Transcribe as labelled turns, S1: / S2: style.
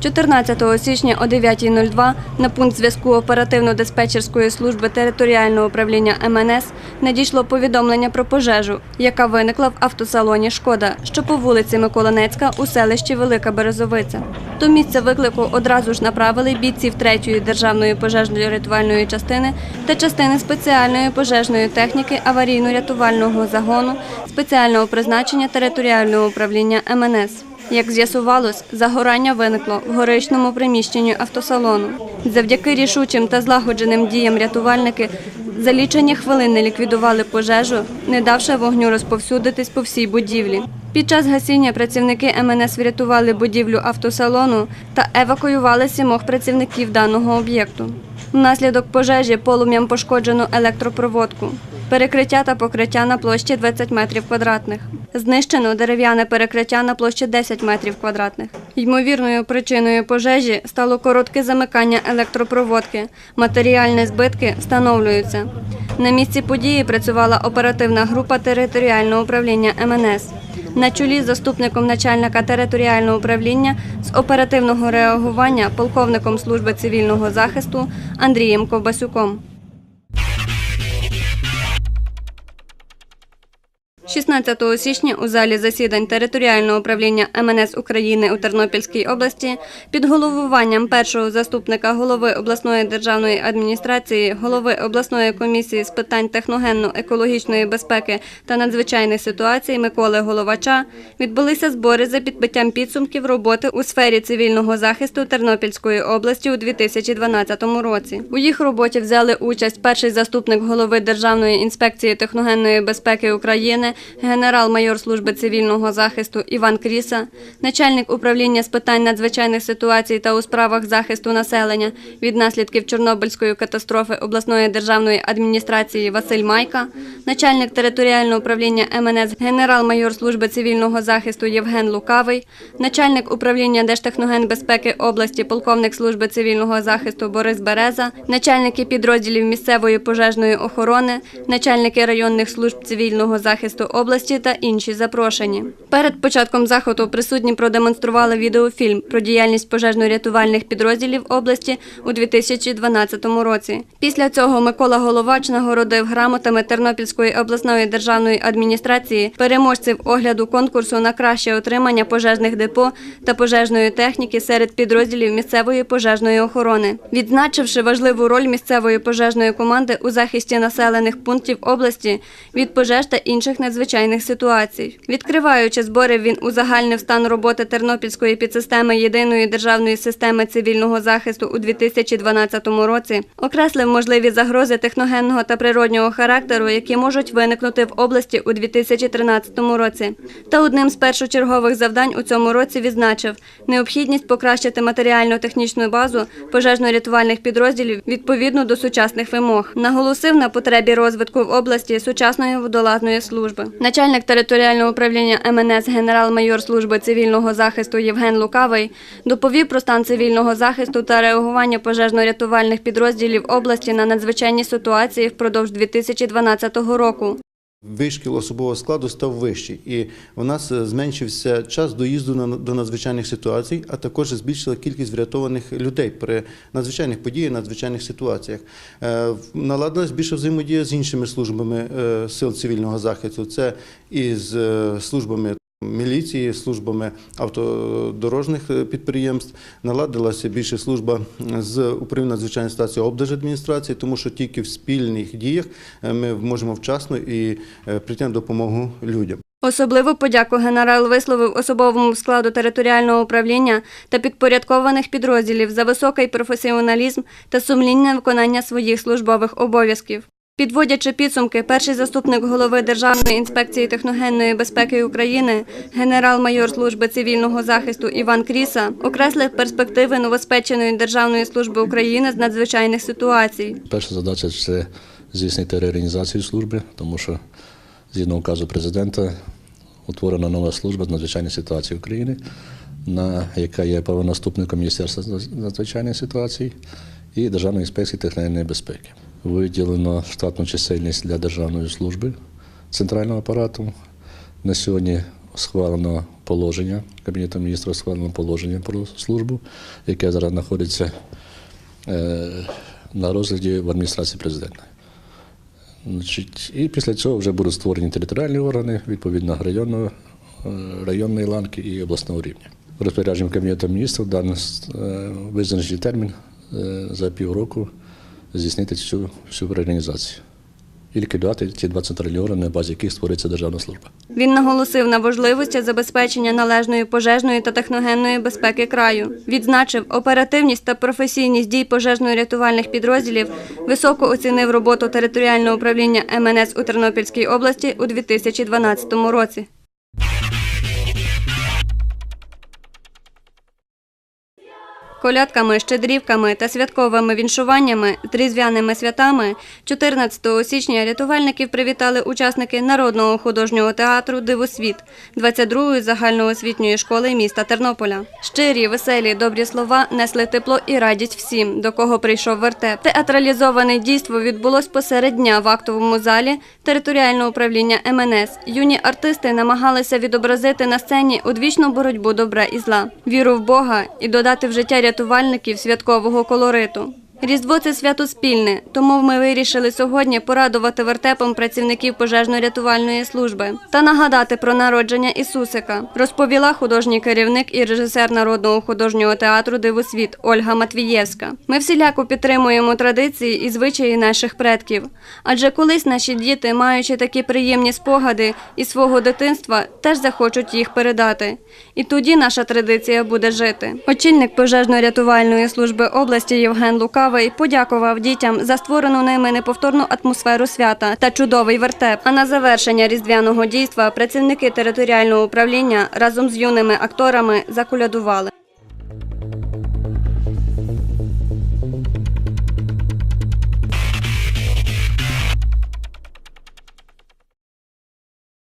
S1: 14 січня о 9.02 на пункт зв'язку оперативно-диспетчерської служби територіального управління МНС надійшло повідомлення про пожежу, яка виникла в автосалоні «Шкода», що по вулиці Миколинецька у селищі Велика Березовиця. До місця виклику одразу ж направили бійців 3-ї державної пожежної рятувальної частини та частини спеціальної пожежної техніки аварійно-рятувального загону спеціального призначення територіального управління МНС. Як з'ясувалось, загорання виникло в горичному приміщенні автосалону. Завдяки рішучим та злагодженим діям рятувальники за лічені хвилини ліквідували пожежу, не давши вогню розповсюдитись по всій будівлі. Під час гасіння працівники МНС врятували будівлю автосалону та евакуювали сімох працівників даного об'єкту. Внаслідок пожежі полум'ям пошкоджено електропроводку. Перекриття та покриття на площі 20 метрів квадратних. Знищено дерев'яне перекриття на площі 10 метрів квадратних. Ймовірною причиною пожежі стало коротке замикання електропроводки. Матеріальні збитки встановлюються. На місці події працювала оперативна група територіального управління МНС. На чолі з заступником начальника територіального управління з оперативного реагування полковником служби цивільного захисту Андрієм Ковбасюком. 16 січня у залі засідань територіального управління МНС України у Тернопільській області під головуванням першого заступника голови обласної державної адміністрації, голови обласної комісії з питань техногенно-екологічної безпеки та надзвичайних ситуацій Миколи Головача відбулися збори за підбиттям підсумків роботи у сфері цивільного захисту Тернопільської області у 2012 році. У їх роботі взяли участь перший заступник голови Державної інспекції техногенної безпеки України, генерал-майор служби цивільного захисту Іван Кріса, начальник управління з питань надзвичайних ситуацій та у справах захисту населення від наслідків Чорнобильської катастрофи обласної державної адміністрації Василь Майка, начальник територіального управління МНС генерал-майор служби цивільного захисту Євген Лукавий, начальник управління Держтехногенбезпеки області, полковник служби цивільного захисту Борис Береза, начальники підрозділів місцевої пожежної охорони, начальники районних служб цивільного захисту області та інші запрошені. Перед початком заходу присутні продемонстрували відеофільм про діяльність пожежно-рятувальних підрозділів області у 2012 році. Після цього Микола Головач нагородив грамотами Тернопільської обласної державної адміністрації переможців огляду конкурсу на краще отримання пожежних депо та пожежної техніки серед підрозділів місцевої пожежної охорони, відзначивши важливу роль місцевої пожежної команди у захисті населених пунктів області від пожеж та інших надзвичайних ситуацій. Відкриваючи збори, він узагальнив стан роботи Тернопільської підсистеми єдиної державної системи цивільного захисту у 2012 році, окреслив можливі загрози техногенного та природнього характеру, які можуть виникнути в області у 2013 році. Та одним з першочергових завдань у цьому році відзначив необхідність покращити матеріально-технічну базу пожежно-рятувальних підрозділів відповідно до сучасних вимог. Наголосив на потребі розвитку в області сучасної водолазної служби. Начальник територіального управління МНС генерал-майор служби цивільного захисту Євген Лукавий доповів про стан цивільного захисту та реагування пожежно-рятувальних підрозділів області на надзвичайні ситуації впродовж 2012 року.
S2: Вишкіл особового складу став вищий, і у нас е, зменшився час доїзду до надзвичайних ситуацій, а також збільшила кількість врятованих людей при надзвичайних подіях, надзвичайних ситуаціях. Е, Наладилась більша взаємодія з іншими службами е, сил цивільного захисту. Це і з службами. Міліції, службами автодорожних е, підприємств наладилася більше служба з управління надзвичайної ситуації облдержадміністрації, тому що тільки в спільних діях е, ми можемо вчасно і е, прийти на допомогу людям.
S1: Особливу подяку генерал висловив особовому складу територіального управління та підпорядкованих підрозділів за високий професіоналізм та сумлінне виконання своїх службових обов'язків. Підводячи підсумки, перший заступник голови Державної інспекції техногенної безпеки України, генерал-майор служби цивільного захисту Іван Кріса, окреслив перспективи новоспеченої Державної служби України з надзвичайних ситуацій.
S3: Перша задача це здійснити реорганізацію служби, тому що згідно указу президента утворена нова служба з надзвичайних ситуацій України, яка є правонаступником Міністерства з надзвичайних ситуацій і Державної інспекції техногенної безпеки. Виділено штатну чисельність для державної служби центрального апарату. На сьогодні схвалено положення, Кабінетом міністрів схвалено положення про службу, яке зараз знаходиться е, на розгляді в адміністрації президента. І після цього вже будуть створені територіальні органи відповідно районного, е, районної ланки і обласного рівня. Розпорядженням Кабінету міністрів дан е, визначений термін за півроку здійснити цю всю реорганізацію і ліквідувати ті два центральні на базі яких створиться державна служба.
S1: Він наголосив на важливості забезпечення належної пожежної та техногенної безпеки краю. Відзначив оперативність та професійність дій пожежно-рятувальних підрозділів, високо оцінив роботу територіального управління МНС у Тернопільській області у 2012 році. Колядками, щедрівками та святковими віншуваннями з різдвяними святами 14 січня рятувальників привітали учасники Народного художнього театру Дивосвіт 22-ї загальноосвітньої школи міста Тернополя. Щирі, веселі, добрі слова несли тепло і радість всім, до кого прийшов вертеп. Театралізоване дійство відбулось посеред дня в актовому залі територіального управління МНС. Юні артисти намагалися відобразити на сцені одвічну боротьбу добра і зла, віру в Бога і додати в життя рятувальників святкового колориту. Різдво це свято спільне, тому ми вирішили сьогодні порадувати вертепом працівників пожежно-рятувальної служби та нагадати про народження Ісусика, розповіла художній керівник і режисер Народного художнього театру Дивосвіт Ольга Матвієвська. Ми всіляко підтримуємо традиції і звичаї наших предків. Адже колись наші діти, маючи такі приємні спогади із свого дитинства, теж захочуть їх передати. І тоді наша традиція буде жити. Очільник пожежно-рятувальної служби області Євген Лукавий подякував дітям за створену ними неповторну атмосферу свята та чудовий вертеп. А на завершення різдвяного дійства працівники територіального управління разом з юними акторами заколядували.